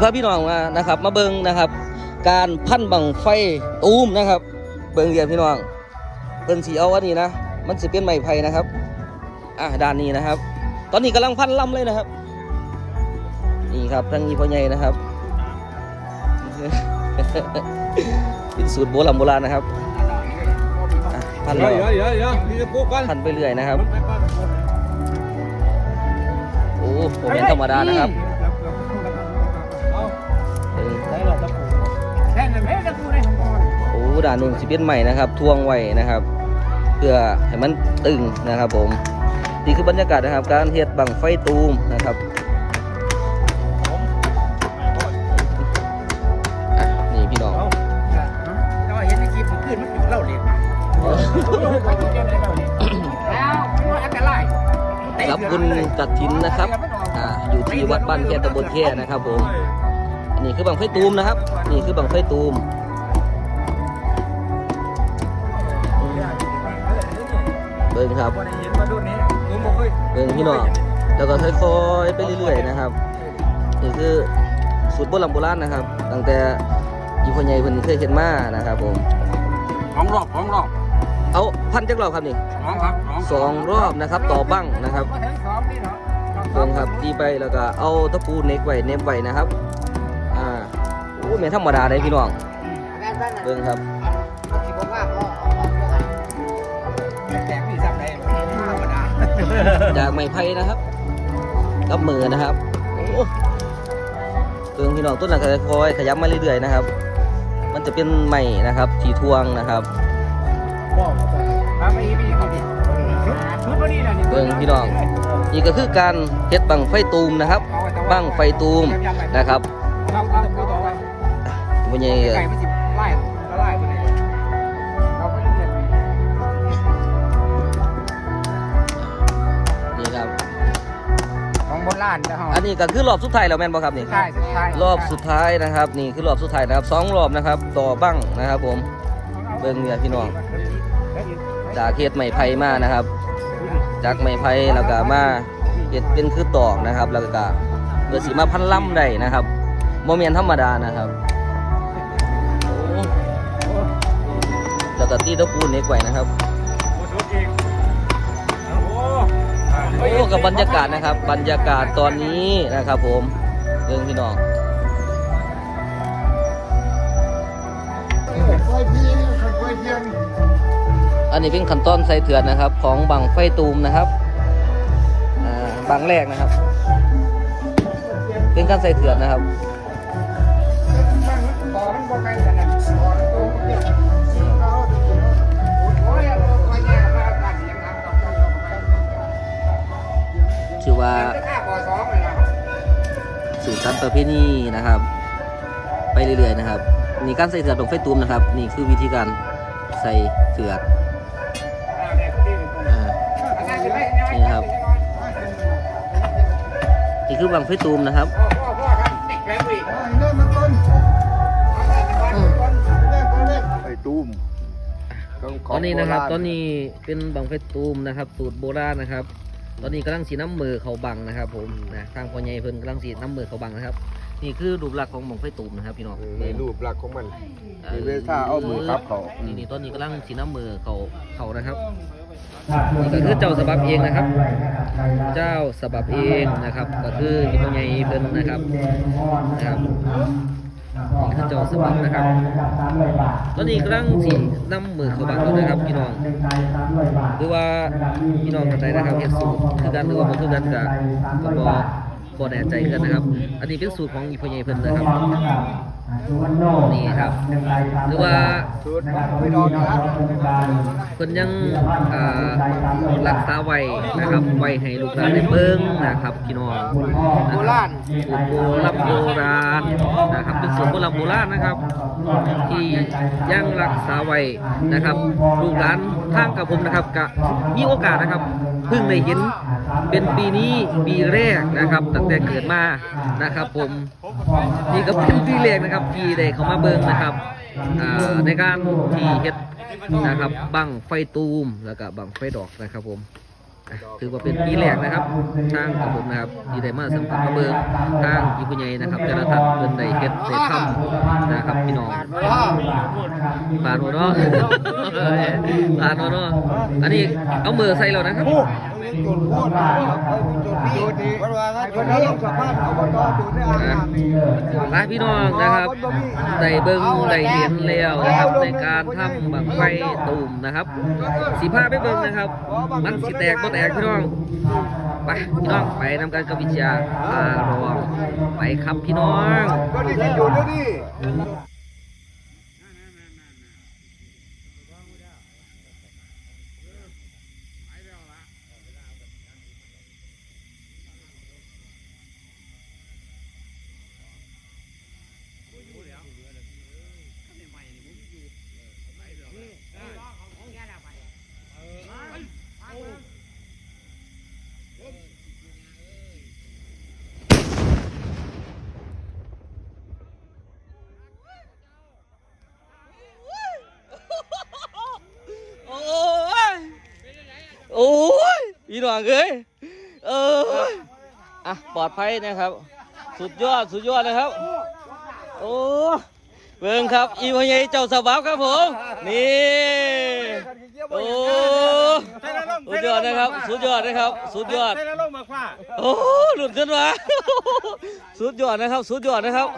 พาพี่น้องมานะครับ มาเบิ่งนะครับ การพันบังไฟตูมนะครับ เบิ่งเรียนพี่น้องเพิ่นสีเอาอันนี้นะ มันสิเป็นไม้ไผ่นะครับ อะด้านนี้นะครับ ตอนนี้กำลังพันลำเลยนะครับ นี่ครับทั้งนี้พ่อใหญ่นะครับ เป็นสูตรโบราณโบราณนะครับอะพันเดี๋แล้ยววเดี๋ยวเดี๋ยวมีจะปุ๊กกันพันไปเรื่อยนะครับ โอ้โหเป็นธรรมดานะครับ โอ้ด่านนุ่นสิเป็นใหม่นะครับ ทวงไว้นะครับ เพื่อให้มันตึงนะครับผมนี่คือบรรยากาศนะครับ การเฮ็ดบังไฟตูมนะครับนี่พี่น้องเอาเราเห็นในคลิปมันขึ้นมันอยู่เล่าเรียนแล้วมันอันตรรับคุณจัดทินนะครับออยู่ที่วัดบ้านแค่ตำบลแค่นะครับผม นนี้คือบังไฟตูมนะครับ นี่คือบังไฟตูมอืมเบิ่งครับคนเห็นมาดูนี้ผมบอกเคยเบิ่งพี่น้องแล้วก็ค่อยๆไปเรื่อยๆนะครับ นี่คือสูตรโบราณโบราณนะครับ ตั้งแต่ยี่พ่อใหญ่เพิ่นเคยเห็นมานะครับผมของรอบของรอบเอาพันจักรอบครับนี่ของครับสองรอบนะครับ ต่อบั้งนะครับมาถึงสองนี่เนาะเบิ่งครับตีไปแล้วก็เอาตะปูเน็กไว้เน็บไว้นะครับอ่าโอ้แม่นธรรมดาเลยพี่น้องเบิ่งครับแจกพี่ซ้ำได้ธรรมดาจากไม้ไผ่นะครับกับมือนะครับโอ้เบิ่งพี่น้องต้นนั้นก็ค่อยๆขยับมาเรื่อยๆนะครับ มันจะเป็นไม้นะครับที่ทวงนะครับมาไปอีกพี่เขาดิชุดพอดีนะนี่เบิ่งพี่น้องนี่ก็คือการเฮ็ดบังไฟตูมนะครับบังไฟตูมนะครับ เราเอาไปต่อไปวันนี้ไก่ไม่สิบไล่ละไล่ไปเลยเราไม่ได้เรียนนี่ครับ ของโบราณนะฮะอันนี้ก็คือรอบสุดท้ายแล้วแม่นบ่ครับนี่ใช่สุดท้ายรอบสุดท้ายนะครับ นี่คือรอบสุดท้ายนะครับสองรอบนะครับ ต่อบั้งนะครับ ผม เบิ่งเนี่ยพี่น้องจากเฮ็ดไม้ไผ่มานะครับ จากไม้ไผ่แล้วก็มาเฮ็ดเป็นคือตอกนะครับ แล้วก็เพื่อสิมาพันล่ำได้นะครับบ่แม่นธรรมดานะครับ แล้วก็ตีตะปูเน็กไว้นะครับ โอ้กับบรรยากาศนะครับ บรรยากาศตอนนี้นะครับ ผมเรื่องพี่น้องอันนี้เป็นขั้นตอนใส่เถื่อนนะครับ ของบังไฟตูมนะครับอ่าบังแรกนะครับ เป็นการใส่เถื่อนนะครับ สู่ชั้นประเพณีนะครับ ไปเรื่อยๆนะครับนี่การใส่เถื่อนบังไฟตูมนะครับ นี่คือวิธีการใส่เถื่อนอ่านี่ครับนี่คือบังไฟตูมนะครับไอ้ตุ้มตอนนี้นะครับตอนนี้เป็นบังไฟตูมนะครับ สูตรโบราณนะครับ ตอนนี้กำลังสีน้ำมือเขาบังนะครับ ผมนะทางพ่อใหญ่เพิ่นกำลังสีน้ำมือเขาบังนะครับ นี่คือรูปลักษณ์ของบังไฟตูมนะครับพี่น้องในรูปลักษณ์ของมันมีเวท่าเอามือครับเขานี่นี่ตอนนี้กำลังสีน้ำมือเขาเขานะครับนี่ก็คือเจ้าสบับเองนะครับ เจ้าสบับเองนะครับ ก็คือพ่อใหญ่เพิ่นนะครับนะครับ นี่คือเจ้าสบับนะครับตอนนี้กำลังสีน้ำมือเขาบังอยู่นะครับพี่น้องหรือว่าพี่น้องท่านใดนะครับเฮ็ดสูตรคือกันหรือว่าบ่คือกันก็ก็บ่ บ่แน่ใจกันนะครับ อันนี้เป็นสูตรของอีพ่อใหญ่เพิ่นนะครับนี่ครับหรือว่าชุดไม่ดอนนะเพิ่นยังอ่ารักษาไว้นะครับไว้ให้ลูกหลานได้เบิ่งนะครับพี่น้องโบราณสูตรโบราณโบราณนะครับเป็นสูตรโบราณโบราณนะครับ ที่ยังรักษาไว้นะครับ ลูกหลานทางกับผมนะครับก็มีโอกาสนะครับ เพิ่งได้เห็นเป็นปีนี้ปีแรกนะครับตั้งแต่เกิดมานะครับ ผมนี่ก็เป็นปีแรกนะครับที่ได้เข้ามาเบิ้งนะครับในการที่เฮ็ดนะครับบังไฟตูมแล้วก็บังไฟดอกนะครับผม ถือว่าเป็นปีแรกนะครับทางกับผมนะครับที่ได้มาสัมผัสมาเบิ่งทางอีปุญญนะครับจารทัศน์เพิ่นได้เฮ็ดได้ทำนะครับพี่น้องผ่านหมดเนาะผ่านหมดเนาะอันนี้เอามือใส่แล้วนะครับจุดพูดนะจุดนี้วันวานคนนี้สะพานเอาบตจุดได้อ่างน้ำหลายพี่น้องนะครับได้เบิ่งได้เห็นแล้วนะครับในการทำบังไฟตูมนะครับสีผ้าไปเบิ่งนะครับ มันสิแตกบ่แตกพี่น้อง ไปพี่น้องไปนำกันกับวิชยาพารองไปครับพี่น้องก็ดีที่อยู่ด้วย อ้ยพี่น้องเอ้ยเอออะปลอดภัยนะครับ สุดยอดสุดยอดเลยครับ โอ้เบิ่งครับ อีพญายเจ้าสบับครับผม นี่โอ้สุดยอดนะครับ สุดยอดนะครับ สุดยอดใส่แล้วลงมาคว้าโอ้หลุดขึ้นมาสุดยอดนะครับ สุดยอดนะครับ